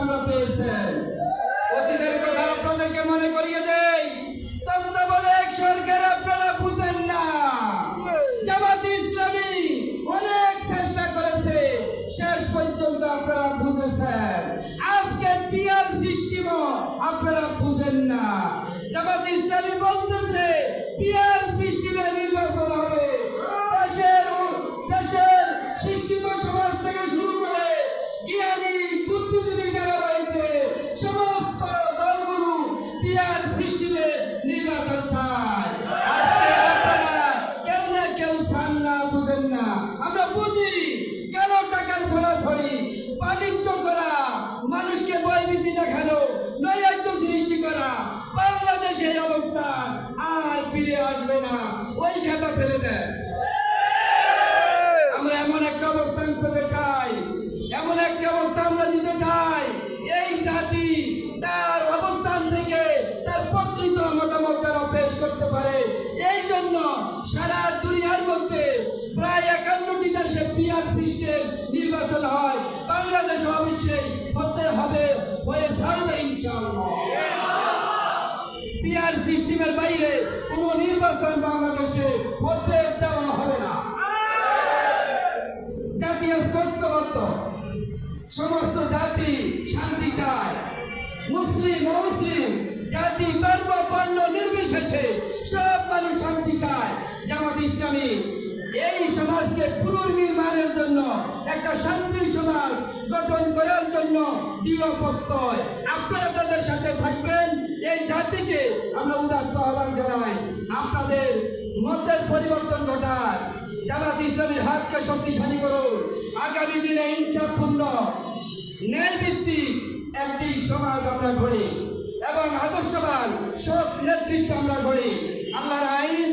আমরা পেয়েছেন অতীতের কথা আপনাদেরকে মনে করিয়ে দেই, তত্ত্বাবধায়ক সরকার আপনারা বুঝেন না। জামাত ইসলামী অনেক চেষ্টা করেছে, শেষ পর্যন্ত আপনারা বুঝেছেন। আজকে পিয়ার সিস্টেম আপনারা বুঝেন না। জামাত ইসলামী বলতেছে নির্বাচন চাই। আজকে আপনারা কেউ না কেউ স্থান না বুঝেন না। আমরা বুঝি, কেন টাকার ছড়াছড়ি, বাণিজ্য করা, মানুষকে ভয়ভীতি দেখানো, নৈরাজ্য সৃষ্টি করা, বাংলাদেশের অবস্থা আর ফিরে আসবে না। ওই খাতা ফেলে দেয় সারা দুনিয়ার মধ্যে প্রায় একান্নটি দেশে পিয়ার সিস্টেম নির্বাচন হয়। বাংলাদেশ অবশ্যই হতে হবে হয়ে ছাড়বে ইনশাআল্লাহ। পিয়ার সিস্টেমের বাইরে কোনো নির্বাচন বাংলাদেশে হতে দেওয়া হবে না। জাতীয় সমস্ত জাতি শান্তি চায়। মুসলিম অমুসলিম জাতি পুনর্নির্মাণের জন্য, একটা শান্তির সমাজ গঠন করার জন্য দৃঢ় আপনারা তাদের সাথে থাকবেন, এই জাতিকে আমরা উদাত্ত আহ্বান জানাই। আপনাদের মতের পরিবর্তন ঘটায় জামাত ইসলামের হাতকে শক্তিশালী করুন। আগামী দিনে ইচ্ছাপূর্ণ ন্যায় ভিত্তিক একটি সমাজ আমরা গড়ি এবং আদর্শবান সব নেতৃত্ব আমরা গড়ি। আল্লাহর আইন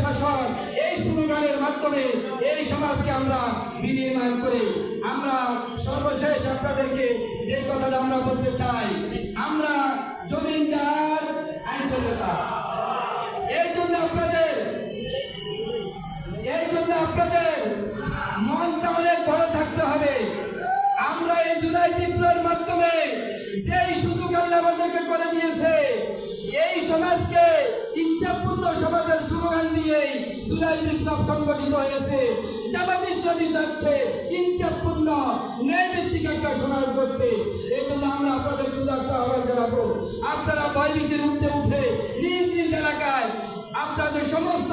শাসন এই স্লোগানের মাধ্যমে এই সমাজকে আমরা বিনিময় করি। আমরা সর্বশেষ আপনাদেরকে যে কথাটা আমরা বলতে চাই, আমরা জমিন যার স্লোগান দিয়েই জুলাই বিপ্লব সংগঠিত হয়েছে। ইচ্ছাপূর্ণ ন্যায়ভিত্তিক একটা সমাজ করতে আমরা আপনাদের উদার্ত আহ্বান জানাব। আপনারা ভয়ভীতির উঠতে উঠে আপনাদের সমস্ত